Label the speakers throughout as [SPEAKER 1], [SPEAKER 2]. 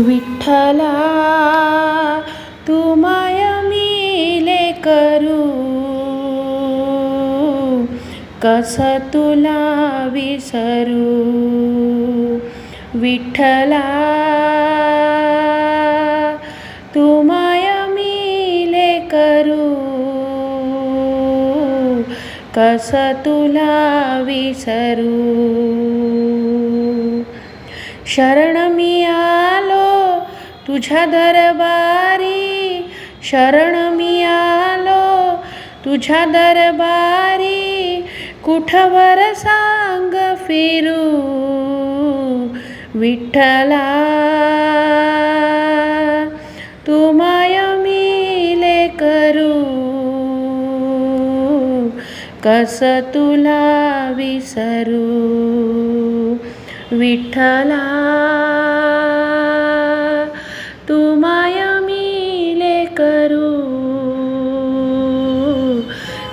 [SPEAKER 1] विठ्ठला तू मिले करू. कस तुला विसरू? विठ्ठला तू मिले करू. कस तुला विसरू? शरण मी आलो तुझ्या दरबारी शरण मी आलो. तुझ्या दरबारी कुठवर सांग फिरू? विठ्ठला तू माय मिले करू. कस तुला विसरू? विठ्ठला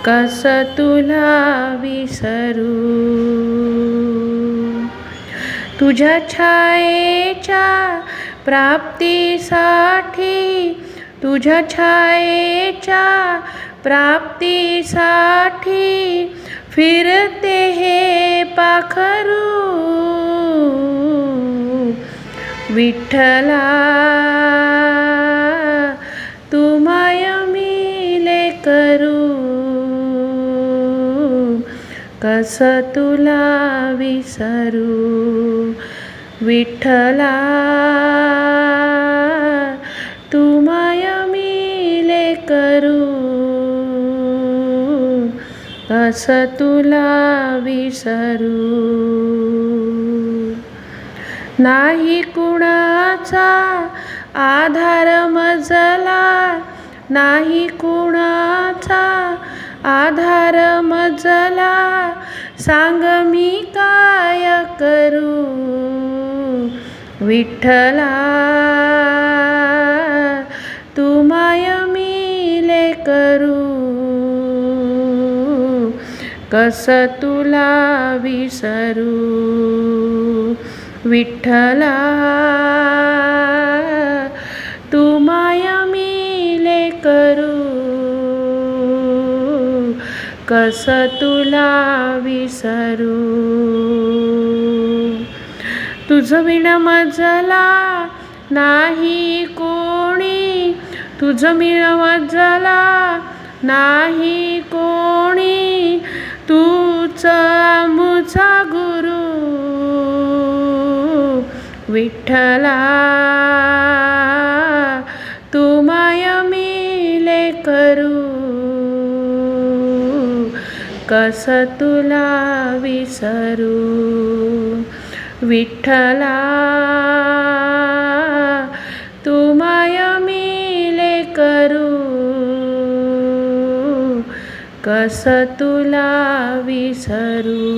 [SPEAKER 1] कस तुला विसरू? तुझ्या छायेच्या प्राप्तीसाठी तुझ्या छायेच्या प्राप्तीसाठी फिरते हे पाखरू. विठ्ठला कस तुला विसरू? विठ्ठला तू मिले करू? कस तुला विसरू? नाही कुणाचा आधार मजला नाही कुणाचा आधार मजला सांग मी काय करू? विठ्ठला तू माय मिले करू? कस तुला विसरू? विठ्ठला कस तुला विसरू? तुझं विण मजला नाही कोणी. तुझं विण मजला नाही कोणी. तूच मुझा गुरु विठ्ठला. कस तुला विसरू? विठ्ठला तू मिले करू? कस तुला विसरू?